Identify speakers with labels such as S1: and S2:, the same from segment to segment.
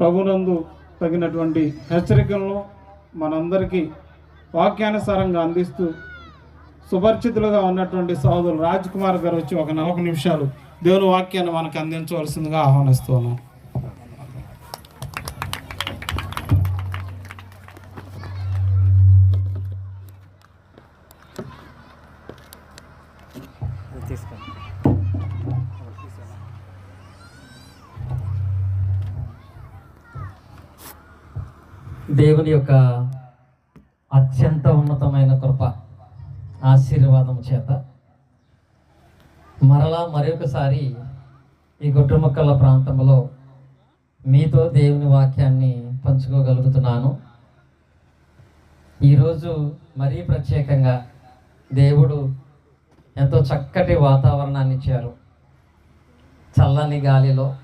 S1: ప్రభునందు తగినటువంటి హెచ్చరికలను మనందరికీ వాక్యానుసారంగా అందిస్తూ సుపరిచితులుగా ఉన్నటువంటి సహోదరులు రాజ్ కుమార్ గారు వచ్చి ఒక నలభై నిమిషాలు దేవుని వాక్యాన్ని మనకు అందించవలసిందిగా
S2: ఆహ్వానిస్తున్నాను దేవుని యొక్క అత్యంత ఉన్నతమైన కృప ఆశీర్వాదం చేత మరలా మరొకసారి ఈ గుట్టుముక్కల ప్రాంతంలో మీతో దేవుని వాక్యాన్ని పంచుకోగలుగుతున్నాను. ఈరోజు మరీ ప్రత్యేకంగా దేవుడు ఎంతో చక్కటి వాతావరణాన్ని ఇచ్చారు. చల్లని గాలిలో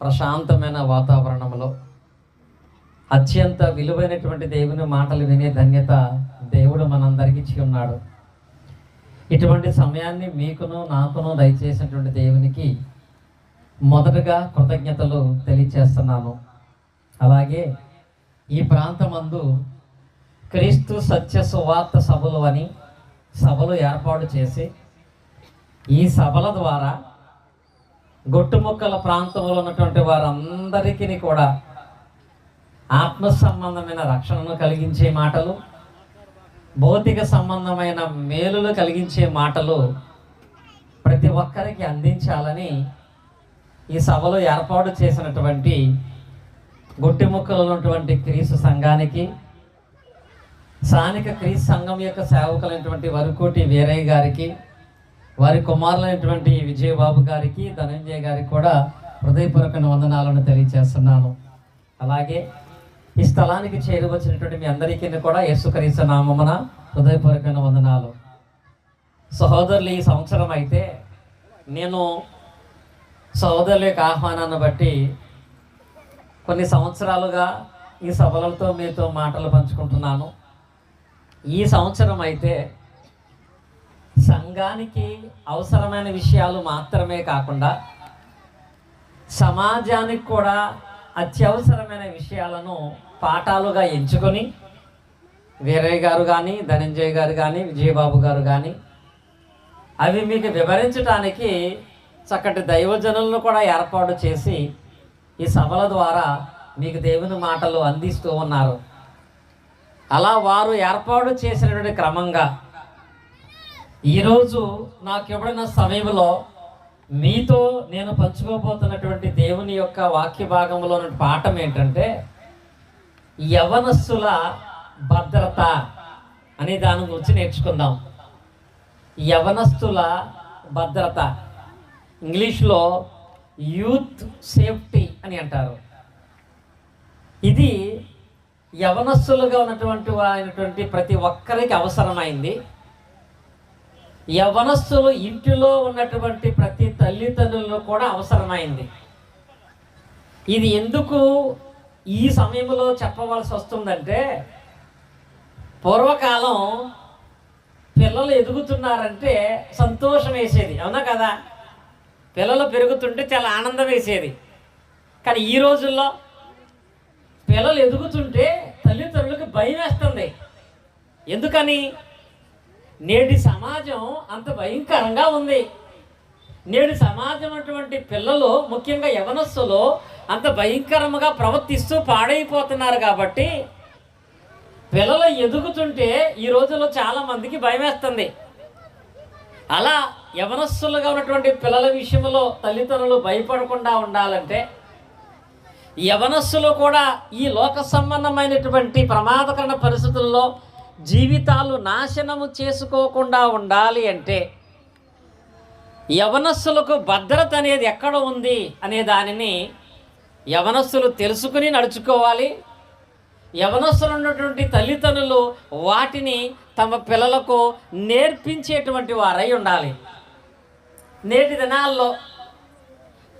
S2: ప్రశాంతమైన వాతావరణంలో అత్యంత విలువైనటువంటి దేవుని మాటలు వినే ధన్యత దేవుడు మనందరికీ ఇచ్చి ఉన్నాడు. ఇటువంటి సమయాన్ని మీకును నాకును దయచేసినటువంటి దేవునికి మొదటగా కృతజ్ఞతలు తెలియచేస్తున్నాను. అలాగే ఈ ప్రాంతమందు క్రీస్తు సత్య సువార్త సభలు అని సభలు ఏర్పాటు చేసి ఈ సభల ద్వారా గొట్టుముక్కల ప్రాంతంలో ఉన్నటువంటి వారందరికీ కూడా ఆత్మ సంబంధమైన రక్షణను కలిగించే మాటలు భౌతిక సంబంధమైన మేలులు కలిగించే మాటలు ప్రతి ఒక్కరికి అందించాలని ఈ సభలో ఏర్పాటు చేసినటువంటి గుట్టిముక్కలు ఉన్నటువంటి క్రీస్తు సంఘానికి స్థానిక క్రీస్తు సంఘం యొక్క సేవకులైనటువంటి వరుకోటి వీరయ్య గారికి వారి కుమారులైనటువంటి విజయబాబు గారికి ధనంజయ గారికి కూడా హృదయపూర్వక వందనాలను తెలియజేస్తున్నాను. అలాగే ఈ స్థలానికి చేరువచ్చినటువంటి మీ అందరికీ కూడా యేసుక్రీస్తు నామమున హృదయపూర్వకమైన వందనాలు. సహోదరులు ఈ సంవత్సరం అయితే నేను సహోదరుల యొక్క ఆహ్వానాన్ని బట్టి కొన్ని సంవత్సరాలుగా ఈ సభలతో మీతో మాటలు పంచుకుంటున్నాను. ఈ సంవత్సరం అయితే సంఘానికి అవసరమైన విషయాలు మాత్రమే కాకుండా సమాజానికి కూడా అత్యవసరమైన విషయాలను పాఠాలుగా ఎంచుకొని వీరయ్య గారు కానీ ధనంజయ్ గారు కానీ విజయబాబు గారు కానీ అవి మీకు వివరించడానికి చక్కటి దైవజనులను కూడా ఏర్పాటు చేసి ఈ సభల ద్వారా మీకు దేవుని మాటలు అందిస్తూ ఉన్నారు. అలా వారు ఏర్పాటు చేసినటువంటి క్రమంగా ఈరోజు నాకు ఇవ్వడిన సమయంలో మీతో నేను పంచుకోబోతున్నటువంటి దేవుని యొక్క వాక్య భాగంలో ఉన్న పాఠం ఏంటంటే యవనస్సుల భద్రత అనే దాని గురించి నేర్చుకుందాం. యవనస్తుల భద్రత. ఇంగ్లీష్లో యూత్ సేఫ్టీ అని అంటారు. ఇది యవనస్తులుగా ఉన్నటువంటి అయినటువంటి ప్రతి ఒక్కరికి అవసరమైంది. యవనస్తులు ఇంటిలో ఉన్నటువంటి ప్రతి తల్లిదండ్రులు కూడా అవసరమైంది. ఇది ఎందుకు ఈ సమయంలో చెప్పవలసి వస్తుందంటే పూర్వకాలం పిల్లలు ఎదుగుతున్నారంటే సంతోషం వేసేది అవునా కదా? పిల్లలు పెరుగుతుంటే చాలా ఆనందం వేసేది. కానీ ఈ రోజుల్లో పిల్లలు ఎదుగుతుంటే తల్లిదండ్రులకు భయం వేస్తుంది. ఎందుకని? నేటి సమాజం అంత భయంకరంగా ఉంది. నేడు సమాజం అటువంటి పిల్లలు ముఖ్యంగా యవనస్సులు అంత భయంకరంగా ప్రవర్తిస్తూ పాడైపోతున్నారు కాబట్టి పిల్లలు ఎదుగుతుంటే ఈ రోజుల్లో చాలామందికి భయమేస్తుంది. భయం వేస్తుంది అలా యవనస్సులుగా ఉన్నటువంటి పిల్లల విషయంలో తల్లిదండ్రులు భయపడకుండా ఉండాలంటే యవనస్సులు కూడా ఈ లోక సంబంధమైనటువంటి ప్రమాదకరణ పరిస్థితుల్లో జీవితాలు నాశనము చేసుకోకుండా ఉండాలి అంటే యవనస్సులకు భద్రత అనేది ఎక్కడ ఉంది అనే దానిని యవనస్సులు తెలుసుకుని నడుచుకోవాలి. యవనస్సులు ఉన్నటువంటి తల్లిదండ్రులు వాటిని తమ పిల్లలకు నేర్పించేటువంటి వారై ఉండాలి. నేటి దినాల్లో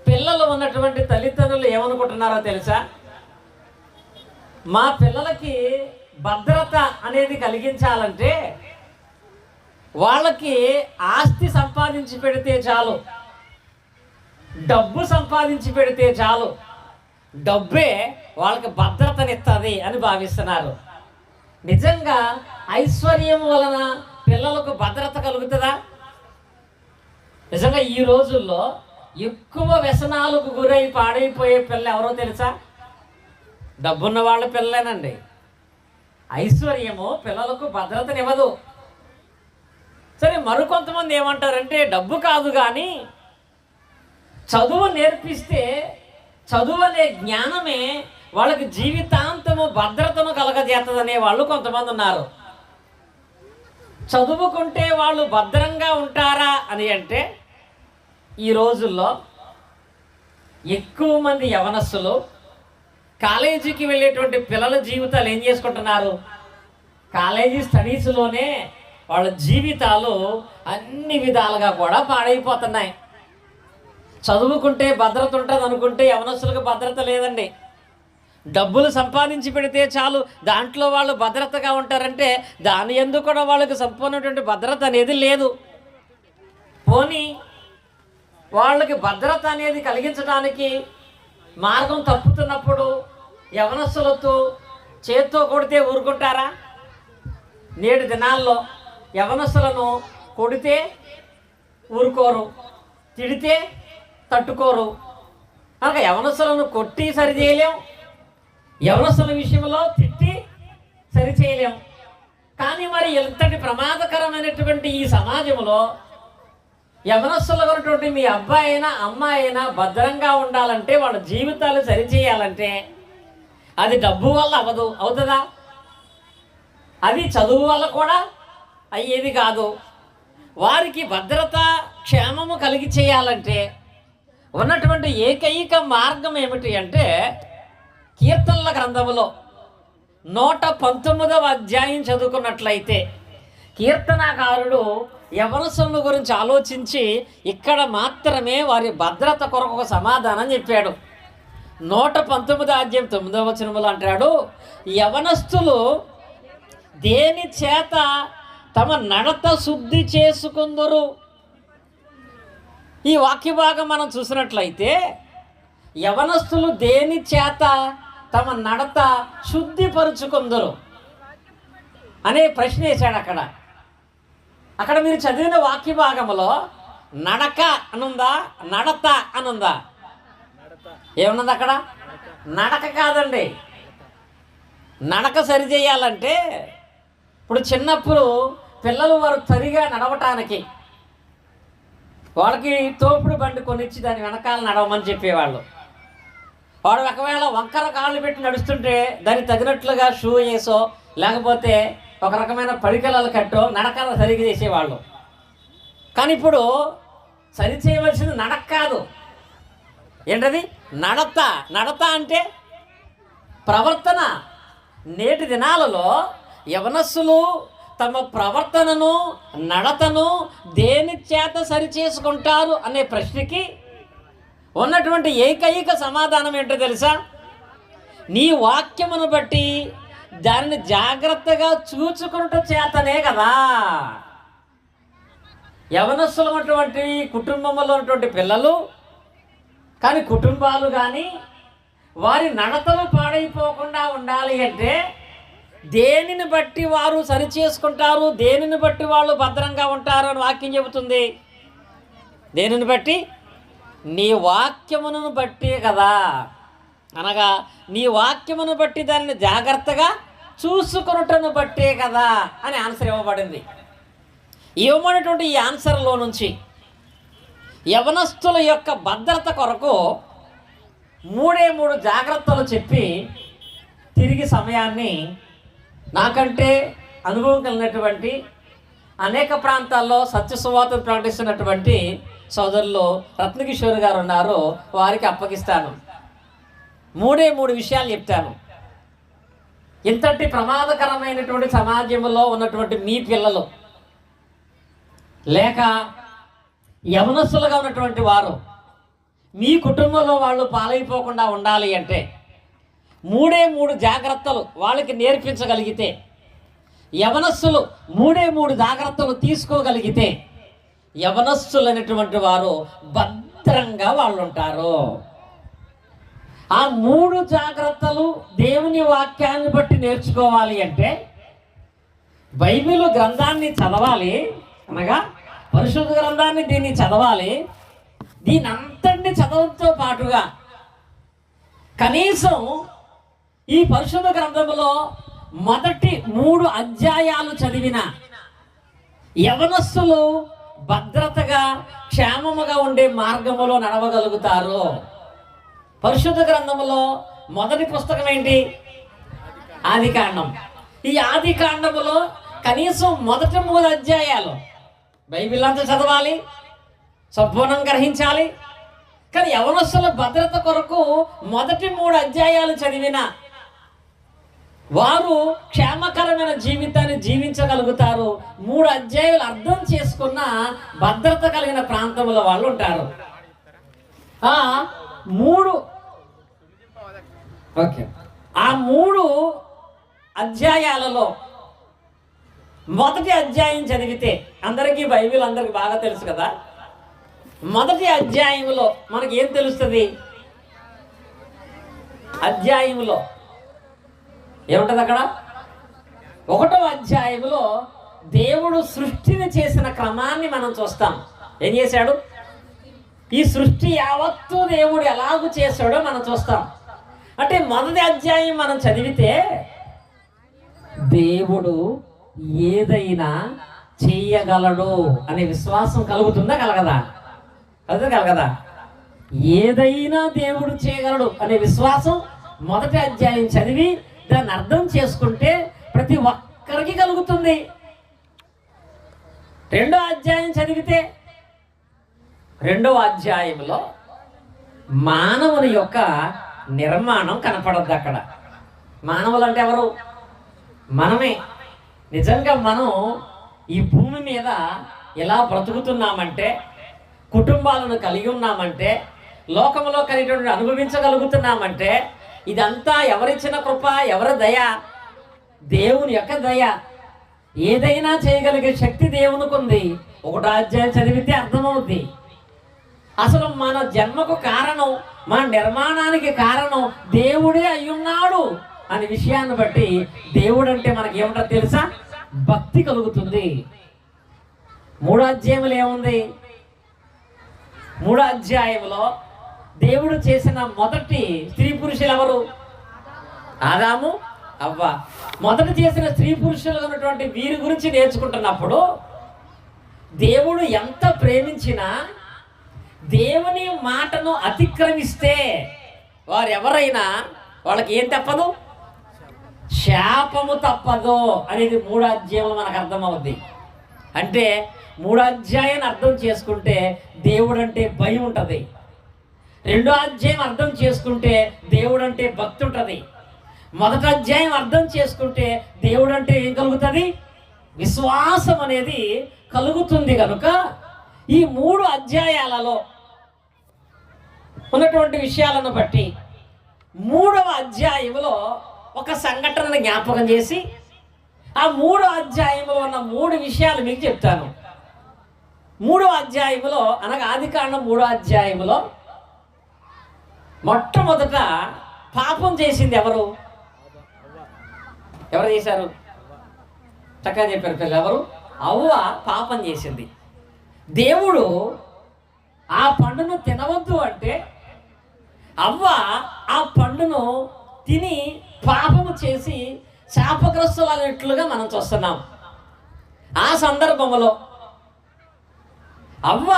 S2: పిల్లలు ఉన్నటువంటి తల్లిదండ్రులు ఏమనుకుంటున్నారో తెలుసా? మా పిల్లలకి భద్రత అనేది కలిగించాలంటే వాళ్ళకి ఆస్తి సంపాదించి పెడితే చాలు. డబ్బు సంపాదించి పెడితే చాలు. డబ్బే వాళ్ళకి భద్రతనిస్తుంది అని భావిస్తున్నారు. నిజంగా ఐశ్వర్యం వలన పిల్లలకు భద్రత కలుగుతుందా? నిజంగా ఈ రోజుల్లో ఎక్కువ వ్యసనాలకు గురై పాడైపోయే పిల్ల ఎవరో తెలుసా? డబ్బున్న వాళ్ళ పిల్లలేనండి. ఐశ్వర్యము పిల్లలకు భద్రతనివ్వదు. సరే మరికొంతమంది ఏమంటారంటే డబ్బు కాదు కానీ చదువు నేర్పిస్తే చదువు అనే జ్ఞానమే వాళ్ళకి జీవితాంతము భద్రతను కలగజేస్తుందనే వాళ్ళు కొంతమంది ఉన్నారు. చదువుకుంటే వాళ్ళు భద్రంగా ఉంటారా అని అంటే ఈ రోజుల్లో ఎక్కువ మంది యవనస్సులు కాలేజీకి వెళ్ళేటువంటి పిల్లల జీవితాలు ఏం చేసుకుంటున్నారు? కాలేజీ స్టడీస్లోనే వాళ్ళ జీవితాలు అన్ని విధాలుగా కూడా పాడైపోతున్నాయి. చదువుకుంటే భద్రత ఉంటుంది అనుకుంటే యవనస్తులకు భద్రత లేదండి. డబ్బులు సంపాదించి పెడితే చాలు దాంట్లో వాళ్ళు భద్రతగా ఉంటారంటే దాని ఎందుకు కూడా వాళ్ళకి సంపూర్ణటువంటి భద్రత అనేది లేదు. పోనీ వాళ్ళకి భద్రత అనేది కలిగించడానికి మార్గం తప్పుతున్నప్పుడు యవనస్తులతో చేత్తో కొడితే ఊరుకుంటారా? నేడు దినాల్లో యవనస్తులను కొడితే ఊరుకోరు తిడితే తట్టుకోరు. కనుక యవనస్తులను కొట్టి సరి చేయలేం యవనస్తుల విషయంలో తిట్టి సరి చేయలేం కానీ మరి ఎంతటి ప్రమాదకరమైనటువంటి ఈ సమాజంలో యవనస్తులు ఉన్నటువంటి మీ అబ్బాయి అయినా అమ్మాయి అయినా భద్రంగా ఉండాలంటే వాళ్ళ జీవితాలు సరిచేయాలంటే అది డబ్బు వల్ల అవ్వదు అవుతుందా? అది చదువు వల్ల కూడా అయ్యేది కాదు. వారికి భద్రత క్షేమము కలిగి చేయాలంటే ఉన్నటువంటి ఏకైక మార్గం ఏమిటి అంటే కీర్తనల గ్రంథములో నూట పంతొమ్మిదవ అధ్యాయం చదువుకున్నట్లయితే కీర్తనాకారుడు యవనసుల గురించి ఆలోచించి ఇక్కడ మాత్రమే వారి భద్రత కొరకు సమాధానం చెప్పాడు. నూట పంతొమ్మిది అధ్యాయం తొమ్మిదవ వచనములు అంటాడు యవనస్తులు దేని చేత తమ నడత శుద్ధి చేసుకుందరు? ఈ వాక్య భాగం మనం చూసినట్లయితే యవనస్తులు దేని చేత తమ నడత శుద్ధిపరుచుకుందరు? అనే ప్రశ్న వేశాడు అక్కడ. అక్కడ మీరు చదివిన వాక్య భాగంలో నడక అనుందా నడత అనుందా? ఏమున్నది అక్కడ? నడక కాదండి. నడక సరి చేయాలంటే ఇప్పుడు చిన్నప్పుడు పిల్లలు వారు సరిగా నడవటానికి వాళ్ళకి తోపుడు బండి కొనిచ్చి దాని వెనకాల నడవమని చెప్పేవాళ్ళు. వాడు ఒకవేళ వంకర కాళ్ళు పెట్టి నడుస్తుంటే దానికి తగినట్లుగా షూ వేసో లేకపోతే ఒక రకమైన పడికలలు కట్టో నడకలు సరిగా చేసేవాళ్ళు. కానీ ఇప్పుడు సరి చేయవలసింది నడక కాదు. ఏంటది? నడత నడత అంటే ప్రవర్తన. నేటి దినాలలో యవనస్సులు తమ ప్రవర్తనను నడతను దేని చేత సరిచేసుకుంటారు అనే ప్రశ్నకి ఉన్నటువంటి ఏకైక సమాధానం ఏంటో తెలుసా? నీ వాక్యమును బట్టి దానిని జాగ్రత్తగా చూచుకుంట చేతనే కదా. యవనస్సులు ఉన్నటువంటి కుటుంబంలో ఉన్నటువంటి పిల్లలు కానీ కుటుంబాలు కానీ వారి నడతలు పాడైపోకుండా ఉండాలి అంటే దేనిని బట్టి వారు సరి చేసుకుంటారు దేనిని బట్టి వాళ్ళు భద్రంగా ఉంటారు అని వాక్యం చెబుతుంది? దేనిని బట్టి? నీ వాక్యమును బట్టి కదా. అనగా నీ వాక్యమును బట్టి దానిని జాగ్రత్తగా చూసుకొనుటను బట్టే కదా అని ఆన్సర్ ఇవ్వబడింది. ఇవ్వబడినటువంటి ఈ ఆన్సర్లో నుంచి యవనస్తుల యొక్క భద్రత కొరకు మూడే మూడు జాగ్రత్తలు చెప్పి తిరిగి సమయాన్ని నాకంటే అనుభవం కలిగినటువంటి అనేక ప్రాంతాల్లో సత్య ప్రకటిస్తున్నటువంటి సోదరులు రత్నకిషోర్ గారు ఉన్నారు. వారికి అప్పగిస్తాను. మూడే మూడు విషయాలు చెప్తాను. ఇంతటి ప్రమాదకరమైనటువంటి సమాజంలో ఉన్నటువంటి మీ పిల్లలు లేక యవనస్తులుగా ఉన్నటువంటి వారు మీ కుటుంబంలో వాళ్ళు పాలైపోకుండా ఉండాలి అంటే మూడే మూడు జాగ్రత్తలు వాళ్ళకి నేర్పించగలిగితే యవనస్సులు మూడే మూడు జాగ్రత్తలు తీసుకోగలిగితే యవనస్సులు అనేటువంటి వారు భద్రంగా వాళ్ళు ఉంటారు ఆ మూడు జాగ్రత్తలు దేవుని వాక్యాన్ని బట్టి నేర్చుకోవాలి అంటే బైబిల్ గ్రంథాన్ని చదవాలి అనగా పరిశుద్ధ గ్రంథాన్ని దీన్ని చదవాలి. దీని అంతటిని చదవడంతో పాటుగా కనీసం ఈ పరిశుద్ధ గ్రంథంలో మొదటి మూడు అధ్యాయాలు చదివిన యవనస్సులు భద్రతగా క్షేమముగా ఉండే మార్గములో నడవగలుగుతారు. పరిశుద్ధ గ్రంథములో మొదటి పుస్తకం ఏంటి? ఆది కాండం. ఈ ఆది కాండములో కనీసం మొదటి మూడు అధ్యాయాలు బైబిల్ అంతా చదవాలి సంపూర్ణం గ్రహించాలి. కానీ యవనస్తుల భద్రత కొరకు మొదటి మూడు అధ్యాయాలు చదివిన వారు క్షేమకరమైన జీవితాన్ని జీవించగలుగుతారు. మూడు అధ్యాయులు అర్థం చేసుకున్న భద్రత కలిగిన ప్రాంతంలో వాళ్ళు ఉంటారు. ఆ మూడు ఓకే. ఆ మూడు అధ్యాయాలలో మొదటి అధ్యాయం చదివితే అందరికీ బైబిల్ అందరికి బాగా తెలుసు కదా? మొదటి అధ్యాయంలో మనకి ఏం తెలుస్తుంది? అధ్యాయంలో ఏముంటది అక్కడ? ఒకటో అధ్యాయంలో దేవుడు సృష్టిని చేసిన క్రమాన్ని మనం చూస్తాం. ఏం చేశాడు? ఈ సృష్టి యావత్తు దేవుడు ఎలాగూ చేశాడో మనం చూస్తాం. అంటే మొదటి అధ్యాయం మనం చదివితే దేవుడు ఏదైనా చేయగలడు అనే విశ్వాసం కలుగుతుందా కలగదా? కలుగుతుందా కలగదా? ఏదైనా దేవుడు చేయగలడు అనే విశ్వాసం మొదటి అధ్యాయం చదివి దాన్ని అర్థం చేసుకుంటే ప్రతి ఒక్కరికి కలుగుతుంది. రెండో అధ్యాయం చదివితే రెండో అధ్యాయంలో మానవుని యొక్క నిర్మాణం కనపడద్దు అక్కడ మానవులు అంటే ఎవరు? మనమే. నిజంగా మనం ఈ భూమి మీద ఎలా బ్రతుకుతున్నామంటే కుటుంబాలను కలిగి ఉన్నామంటే లోకంలో కలిగినటువంటి అనుభవించగలుగుతున్నామంటే ఇదంతా ఎవరిచ్చిన కృప ఎవరి దయ? దేవుని యొక్క దయ. ఏదైనా చేయగలిగే శక్తి దేవునికి ఉంది ఒకటో అధ్యాయం చదివితే అర్థమవుద్ది. అసలు మన జన్మకు కారణం మన నిర్మాణానికి కారణం దేవుడే అయ్యున్నాడు. అనే విషయాన్ని బట్టి దేవుడు అంటే మనకి ఏమిటో తెలుసా? భక్తి కలుగుతుంది. మూడో అధ్యాయంలో ఏముంది? మూడో అధ్యాయంలో దేవుడు చేసిన మొదటి స్త్రీ పురుషులు ఎవరు? ఆదాము అవ్వ. మొదట చేసిన స్త్రీ పురుషులు ఉన్నటువంటి వీరి గురించి నేర్చుకుంటున్నప్పుడు దేవుడు ఎంత ప్రేమించినా దేవుని మాటను అతిక్రమిస్తే వారు ఎవరైనా వాళ్ళకి ఏం తప్పదు? శాపము తప్పదు అనేది మూడు అధ్యాయంలో మనకు అర్థమవుద్ది. అంటే మూడు అధ్యాయాన్ని అర్థం చేసుకుంటే దేవుడు అంటే భయం ఉంటుంది. రెండో అధ్యాయం అర్థం చేసుకుంటే దేవుడు అంటే భక్తి ఉంటుంది. మొదటి అధ్యాయం అర్థం చేసుకుంటే దేవుడు అంటే ఏం కలుగుతుంది? విశ్వాసం అనేది కలుగుతుంది కనుక ఈ మూడు అధ్యాయాలలో ఉన్నటువంటి విషయాలను బట్టి మూడవ అధ్యాయంలో ఒక సంఘటనను జ్ఞాపకం చేసి ఆ మూడో అధ్యాయంలో ఉన్న మూడు విషయాలు మీకు చెప్తాను. మూడో అధ్యాయంలో అనగా ఆది కాండం మూడో అధ్యాయంలో మొట్టమొదట పాపం చేసింది ఎవరు? ఎవరు చేశారు? చక్కగా చెప్పారు పిల్లలు ఎవరు? అవ్వ పాపం చేసింది. దేవుడు ఆ పండును తినవద్దు అంటే అవ్వ ఆ పండును తిని పాపము చేసి శాపగ్రస్తులైనట్లుగా మనం చూస్తున్నాం. ఆ సందర్భంలో అవ్వ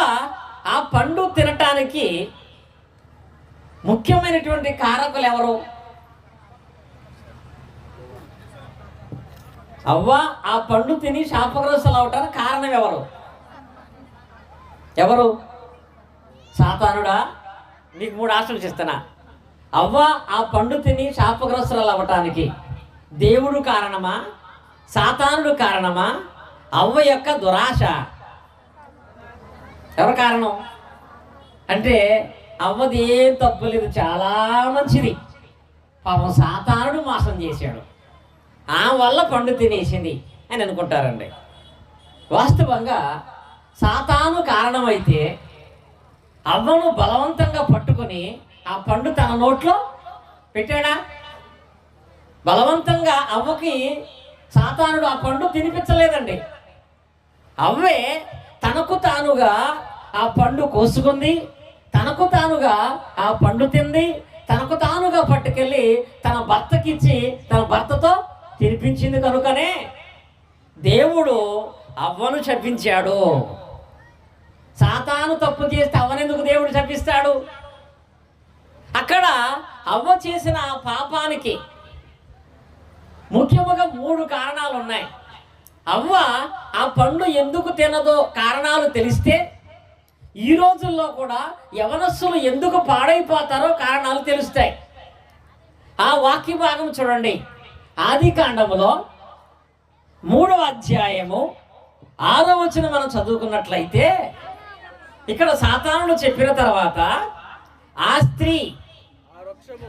S2: ఆ పండు తినటానికి ముఖ్యమైనటువంటి కారకులు ఎవరు? అవ్వ ఆ పండు తిని శాపగ్రస్తులు అవటానికి కారణం ఎవరు? ఎవరు? సాతానుడా? నీకు మూడు ఆశలు చేస్తున్నా అవ్వ ఆ పండు తిని శాపగ్రస్తులు అవ్వటానికి దేవుడు కారణమా? సాతానుడు కారణమా? అవ్వ యొక్క దురాశ. ఎవరు కారణం? అంటే అవ్వది ఏం తప్పులేదు చాలా మంచిది. పాపం సాతానుడు మోసం చేశాడు. ఆ వల్ల పండు తినేసింది అని అనుకుంటారండి. వాస్తవంగా సాతాను కారణమైతే అవ్వను బలవంతంగా పట్టుకొని ఆ పండు తన నోట్లో పెట్టాడా? బలవంతంగా అవ్వకి సాతానుడు ఆ పండు తినిపించలేదండి. అవ్వే తనకు తానుగా ఆ పండు కోసుకుంది తనకు తానుగా ఆ పండు తింది తనకు తానుగా పట్టుకెళ్ళి తన భర్తకిచ్చి తన భర్తతో తినిపించింది కనుకనే దేవుడు అవ్వను శపించాడు సాతాను తప్పు చేస్తే అవ్వనెందుకు దేవుడు శపిస్తాడు అక్కడ అవ్వ చేసిన ఆ పాపానికి ముఖ్యముగా మూడు కారణాలు ఉన్నాయి అవ్వ ఆ పండు ఎందుకు తినదో కారణాలు తెలిస్తే ఈ రోజుల్లో కూడా యవనస్సులు ఎందుకు పాడైపోతారో కారణాలు తెలుస్తాయి. ఆ వాక్య భాగం చూడండి. ఆది కాండములో మూడవ అధ్యాయము ఆరో వచ్చిన మనం చదువుకున్నట్లయితే ఇక్కడ సాతానుడు చెప్పిన తర్వాత ఆ స్త్రీ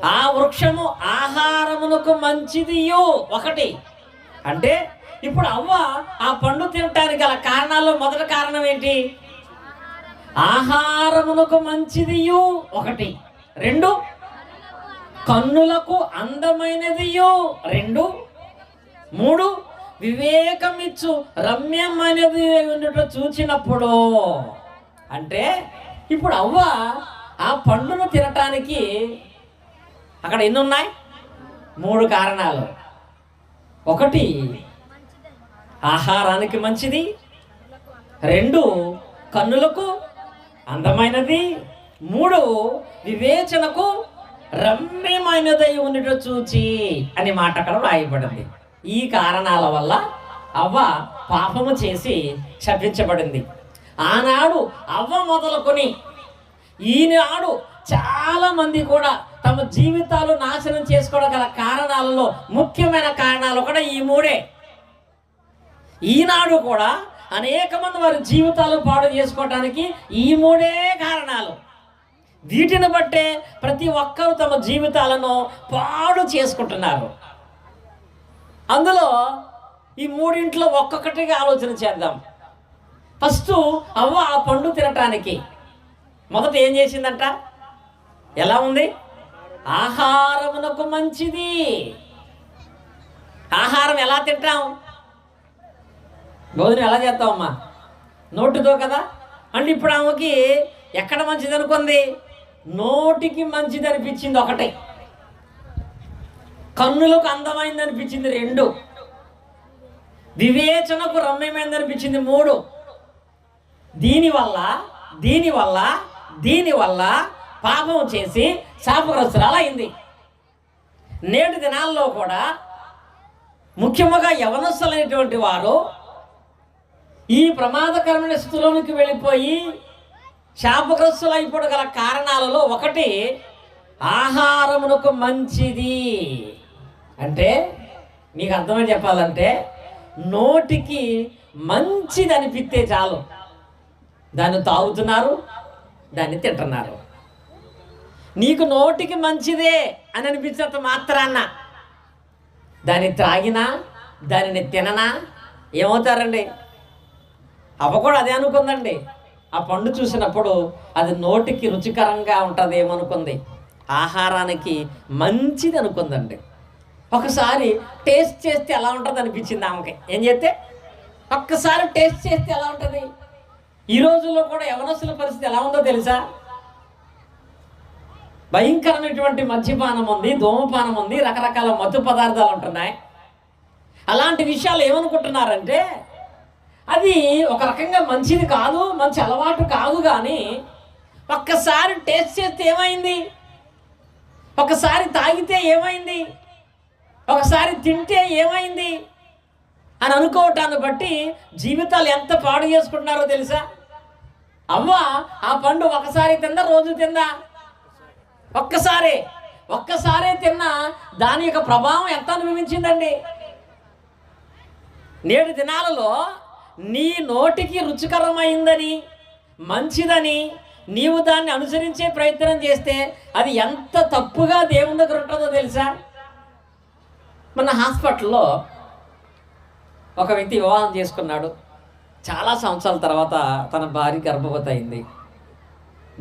S2: ఆ వృక్షము ఆహారమునకు మంచిదియు ఒకటి. అంటే ఇప్పుడు అవ్వ ఆ పండు తినటానికి గల కారణాల్లో మొదటి కారణం ఏంటి? ఆహారమునకు మంచిదియు ఒకటి. రెండు కన్నులకు అందమైనదియు రెండు. మూడు వివేకమిచ్చు రమ్యమైనది ఉన్నట్టు చూచినప్పుడు అంటే ఇప్పుడు అవ్వ ఆ పండును తినటానికి అక్కడ ఎన్ని ఉన్నాయి మూడు కారణాలు. ఒకటి ఆహారానికి మంచిది. రెండు కన్నులకు అందమైనది. మూడు వివేచనకు రమ్యమైనదై ఉండటం చూచి అనే మాట అక్కడ రాయబడింది ఈ కారణాల వల్ల అవ్వ పాపము చేసి శపించబడింది. ఆనాడు అవ్వ మొదలుకొని ఈనాడు చాలామంది కూడా తమ జీవితాలు నాశనం చేసుకోవడం గల కారణాలలో ముఖ్యమైన కారణాలు కూడా ఈ మూడే. ఈనాడు కూడా అనేక మంది వారి జీవితాలు పాడు చేసుకోవడానికి ఈ మూడే కారణాలు. వీటిని బట్టే ప్రతి ఒక్కరూ తమ జీవితాలను పాడు చేసుకుంటున్నారు. అందులో ఈ మూడింట్లో ఒక్కొక్కటిగా ఆలోచన చేద్దాం. ఫస్ట్ అవ్వ ఆ పండు తినటానికి. మొదట ఏం చేసిందంట? ఎలా ఉంది? ఆహారమునకు మంచిది. ఆహారం ఎలా తింటాం? భోజనం ఎలా చేస్తామమ్మా నోటితో కదా? అంటే ఇప్పుడు ఆమెకి ఎక్కడ మంచిది అనుకుంది? నోటికి మంచిది అనిపించింది ఒకటి. కన్నులకు అందమైంది అనిపించింది రెండు. వివేచనకు రమ్యమైంది అనిపించింది మూడు. దీనివల్ల దీనివల్ల దీనివల్ల పాపం చేసి శాపగ్రస్తురాలు అయింది. నేటి దినాల్లో కూడా ముఖ్యముగా యవనస్తులైనటువంటి వారు ఈ ప్రమాదకరమైన స్థితిలోనికి వెళ్ళిపోయి శాపగ్రస్తులు గల కారణాలలో ఒకటి ఆహారమునకు మంచిది. అంటే మీకు అర్థమని చెప్పాలంటే నోటికి మంచిది అనిపిస్తే చాలు. దాన్ని తాగుతున్నారు దాన్ని తింటున్నారు. నీకు నోటికి మంచిదే అని అనిపించినంత మాత్రాన్న దాన్ని త్రాగినా దానిని తిననా? ఏమవుతారండి? అవ కూడా అదే అనుకుందండి. ఆ పండు చూసినప్పుడు అది నోటికి రుచికరంగా ఉంటుంది ఏమనుకుంది ఆహారానికి మంచిది అనుకుందండి. ఒకసారి టేస్ట్ చేస్తే ఎలా ఉంటుంది అనిపించింది ఆమెకి? ఏం చేస్తే? ఒక్కసారి టేస్ట్ చేస్తే ఎలా ఉంటుంది? ఈ రోజుల్లో కూడా యవనస్తుల పరిస్థితి ఎలా ఉందో తెలుసా? భయంకరమైనటువంటి మద్యపానం ఉంది ధూమపానం ఉంది రకరకాల మత్తు పదార్థాలు ఉంటున్నాయి. అలాంటి విషయాలు ఏమనుకుంటున్నారంటే అది ఒక రకంగా మంచిది కాదు మంచి అలవాటు కాదు కానీ ఒక్కసారి టేస్ట్ చేస్తే ఏమైంది? ఒకసారి తాగితే ఏమైంది? ఒకసారి తింటే ఏమైంది? అని అనుకోవటాన్ని బట్టి జీవితాలు ఎంత పాడు చేసుకుంటున్నారో తెలుసా? అవ్వ ఆ పండు ఒకసారి తిందా రోజు తిందా? ఒక్కసారే ఒక్కసారే తిన్నా దాని యొక్క ప్రభావం ఎంత అనుభవించిందండి? నేడు దినాలలో నీ నోటికి రుచికరమైందని మంచిదని నీవు దాన్ని అనుసరించే ప్రయత్నం చేస్తే అది ఎంత తప్పుగా దేవుని దగ్గర ఉంటుందో తెలుసా? మన హాస్పిటల్లో ఒక వ్యక్తి వివాహం చేసుకున్నాడు. చాలా సంవత్సరాల తర్వాత తన భార్య గర్భవతి అయింది.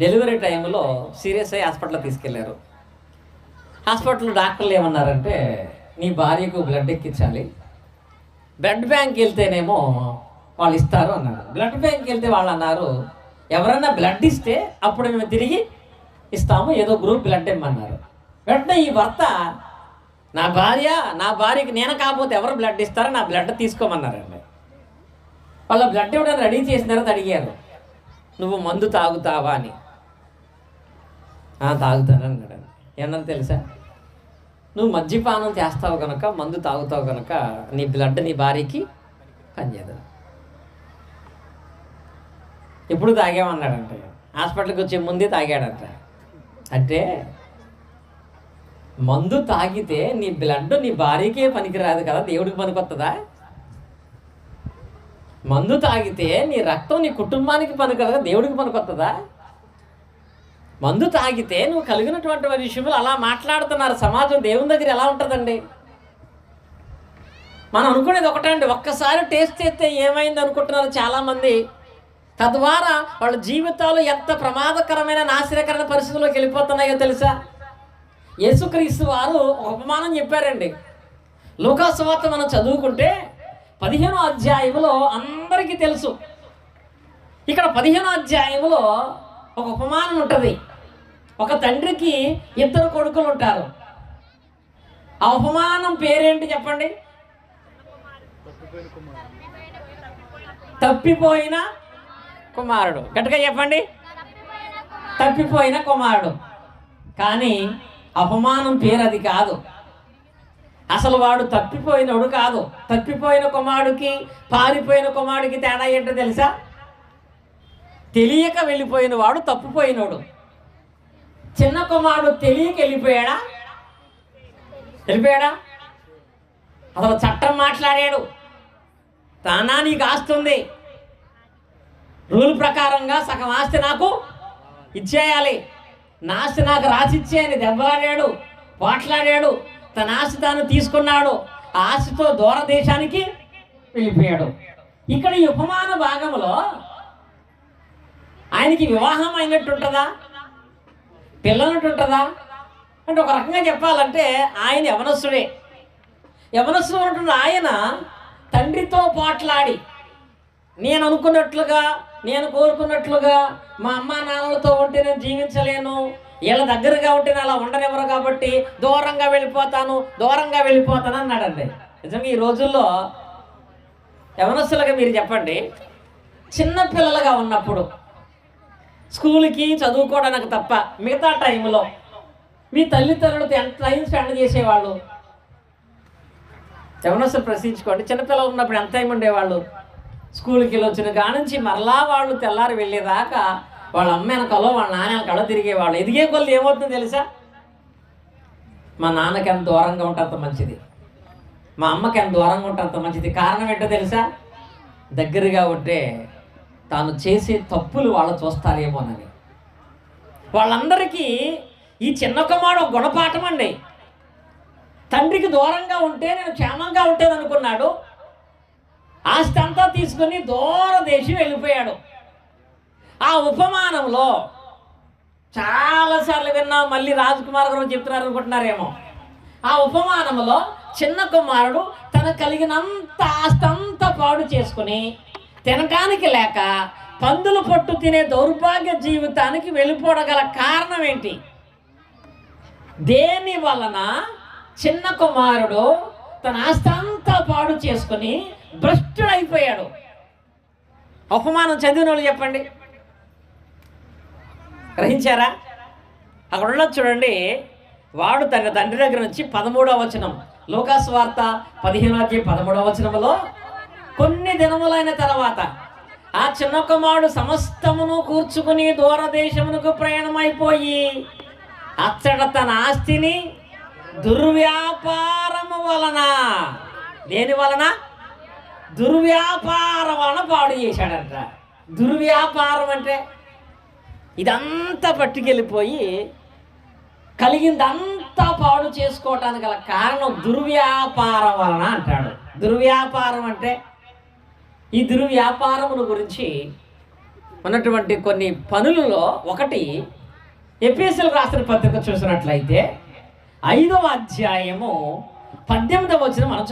S2: డెలివరీ టైంలో సీరియస్ అయ్యి హాస్పిటల్ తీసుకెళ్ళారు. హాస్పిటల్ డాక్టర్లు ఏమన్నారంటే నీ భార్యకు బ్లడ్ ఎక్కించాలి. బ్లడ్ బ్యాంక్ వెళ్తేనేమో వాళ్ళు ఇస్తారు అన్నారు. బ్లడ్ బ్యాంక్ వెళ్తే వాళ్ళు అన్నారు ఎవరైనా బ్లడ్ ఇస్తే అప్పుడు మేము తిరిగి ఇస్తాము ఏదో గ్రూప్ బ్లడ్ ఇమ్మన్నారు. వెంటనే ఈ భర్త నా భార్య నా భార్యకి నేను కాకపోతే ఎవరు బ్లడ్ ఇస్తారో నా బ్లడ్ తీసుకోమన్నారండి. వాళ్ళ బ్లడ్ ఇవ్వడానికి రెడీ చేసిన తర్వాత అడిగారు. నువ్వు మందు తాగుతావా అని. తాగుతాను అన్నాడు ఏమన్నా తెలుసా? నువ్వు మద్యపానం చేస్తావు కనుక మందు తాగుతావు కనుక నీ బ్లడ్ నీ భార్యకి పనిచేయదు. ఎప్పుడు తాగేమన్నాడంట హాస్పిటల్కి వచ్చే ముందే తాగాడంట. అంటే మందు తాగితే నీ బ్లడ్ నీ భార్యకే పనికిరాదు కదా దేవుడికి పనికొస్తుందా మందు తాగితే నీ రక్తం నీ కుటుంబానికి పనికిరాదు కదా దేవుడికి పనికొస్తుందా మందు తాగితే నువ్వు కలిగినటువంటి విషయంలో అలా మాట్లాడుతున్నారు సమాజం దేవుని దగ్గర ఎలా ఉంటుందండి? మనం అనుకునేది ఒకటండి ఒక్కసారి టేస్ట్ చేస్తే ఏమైంది అనుకుంటున్నారు చాలామంది. తద్వారా వాళ్ళ జీవితాలు ఎంత ప్రమాదకరమైన నాశనకరమైన పరిస్థితుల్లోకి వెళ్ళిపోతున్నాయో తెలుసా? యేసుక్రీస్తు వారు ఒక ఉపమానం చెప్పారండి. లోకాసువార్త మనం చదువుకుంటే పదిహేనో అధ్యాయంలో అందరికీ తెలుసు. ఇక్కడ పదిహేనో అధ్యాయంలో ఒక ఉపమానం ఉంటుంది. ఒక తండ్రికి ఇద్దరు కొడుకులు ఉంటారు. అవమానం పేరేంటి చెప్పండి? తప్పిపోయిన కుమారుడు. గట్టిగా చెప్పండి. తప్పిపోయిన కుమారుడు. కానీ అపమానం పేరు అది కాదు. అసలు వాడు తప్పిపోయినోడు కాదు. తప్పిపోయిన కుమారుడికి పారిపోయిన కుమారుడికి తేడా ఏంటో తెలుసా? తెలియక వెళ్ళిపోయిన వాడు తప్పిపోయినోడు. చిన్న కుమారుడు తెలియక వెళ్ళిపోయాడా? వెళ్ళిపోయాడా? అసలు చట్టం మాట్లాడాడు. తానా నీకు ఆస్తుంది రూల్ ప్రకారంగా సగం ఆస్తి నాకు ఇచ్చేయాలి. నా ఆస్తి నాకు రాసిచ్చేయని దెబ్బలాడాడు పోట్లాడాడు తన ఆస్తి తాను తీసుకున్నాడు. ఆ ఆస్తితో దూర దేశానికి వెళ్ళిపోయాడు. ఇక్కడ ఈ ఉపమాన భాగంలో ఆయనకి వివాహం అయినట్టు ఉంటుందా పిల్లనట్టు ఉంటుందా అంటే ఒక రకంగా చెప్పాలంటే ఆయన యవనస్సుడే యవనస్తుడు ఉంటున్న ఆయన తండ్రితో పోట్లాడి. నేను అనుకున్నట్లుగా నేను కోరుకున్నట్లుగా మా అమ్మా నాన్నలతో ఉంటే నేను జీవించలేను. వీళ్ళ దగ్గరగా ఉంటే నేను అలా ఉండనివ్వరు కాబట్టి దూరంగా వెళ్ళిపోతాను దూరంగా వెళ్ళిపోతాను అన్నాడండి. నిజంగా ఈ రోజుల్లో యవనస్తులుగా మీరు చెప్పండి చిన్న పిల్లలుగా ఉన్నప్పుడు స్కూల్కి చదువుకోవడానికి తప్ప మిగతా టైంలో మీ తల్లిదండ్రులతో ఎంత టైం స్పెండ్ చేసేవాళ్ళు? యవనస్తులు ప్రశ్నించుకోండి చిన్నపిల్లలు ఉన్నప్పుడు ఎంత టైం ఉండేవాళ్ళు? స్కూల్కి వెళ్ళొచ్చిన కానుంచి మరలా వాళ్ళు తెల్లారి వెళ్ళేదాకా వాళ్ళ అమ్మ వెనకలో వాళ్ళ నాన్న వెనకలో తిరిగేవాళ్ళు. ఎదిగే కొలు ఏమవుతుందో తెలుసా? మా నాన్నకి ఎంత దూరంగా ఉంటే అంత మంచిది. మా అమ్మకి ఎంత దూరంగా ఉంటే అంత మంచిది. కారణం ఏంటో తెలుసా? దగ్గరగా ఉంటే తాను చేసే తప్పులు వాళ్ళు చూస్తారేమోనని వాళ్ళందరికీ ఈ చిన్న కుమారుడు ఒక గుణపాఠం అండి. తండ్రికి దూరంగా ఉంటే నేను క్షేమంగా ఉంటాను అనుకున్నాడు ఆస్తి అంతా తీసుకుని దూర దేశం వెళ్ళిపోయాడు. ఆ ఉపమానంలో చాలాసార్లు విన్నాం మళ్ళీ రాజకుమార్ గారు చెప్తున్నారు అనుకుంటున్నారేమో ఆ ఉపమానంలో చిన్న కుమారుడు తన కలిగినంత ఆస్తి అంతా పాడు చేసుకుని తినటానికి లేక పందులు పట్టు తినే దౌర్భాగ్య జీవితానికి వెళ్ళిపోవడం కారణం ఏంటి? దేని వలన చిన్న కుమారుడు తన ఆస్తంతా పాడు చేసుకుని భ్రష్టుడైపోయాడు? అవమానం చదివిన వాళ్ళు చెప్పండి. గ్రహించారా? అక్కడ ఉన్నది చూడండి. వాడు తన తండ్రి దగ్గర నుంచి పదమూడవ వచనం లోకాస్ వార్త పదిహేను అధ్యాయం పదమూడవ వచనంలో కొన్ని దినములైన తర్వాత ఆ చిన్న కుమారుడు సమస్తమును కూర్చుకుని దూరదేశమునకు ప్రయాణమైపోయి అచ్చట తన ఆస్తిని దుర్వ్యాపారము వలన దేని వలన? దుర్వ్యాపారం వలన పాడు చేశాడంట. దుర్వ్యాపారం అంటే ఇదంతా పట్టుకెళ్ళిపోయి కలిగిందంతా పాడు చేసుకోవటానికి గల కారణం దుర్వ్యాపారం వలన అంటాడు. దుర్వ్యాపారం అంటే ఈ దుర్వ్యాపారమును గురించి ఉన్నటువంటి కొన్ని పనులలో ఒకటి ఎపిఎస్ఎల్ రాసిన పత్రిక చూసినట్లయితే ఐదవ అధ్యాయము పద్దెనిమిదవ వచ్చిన మనం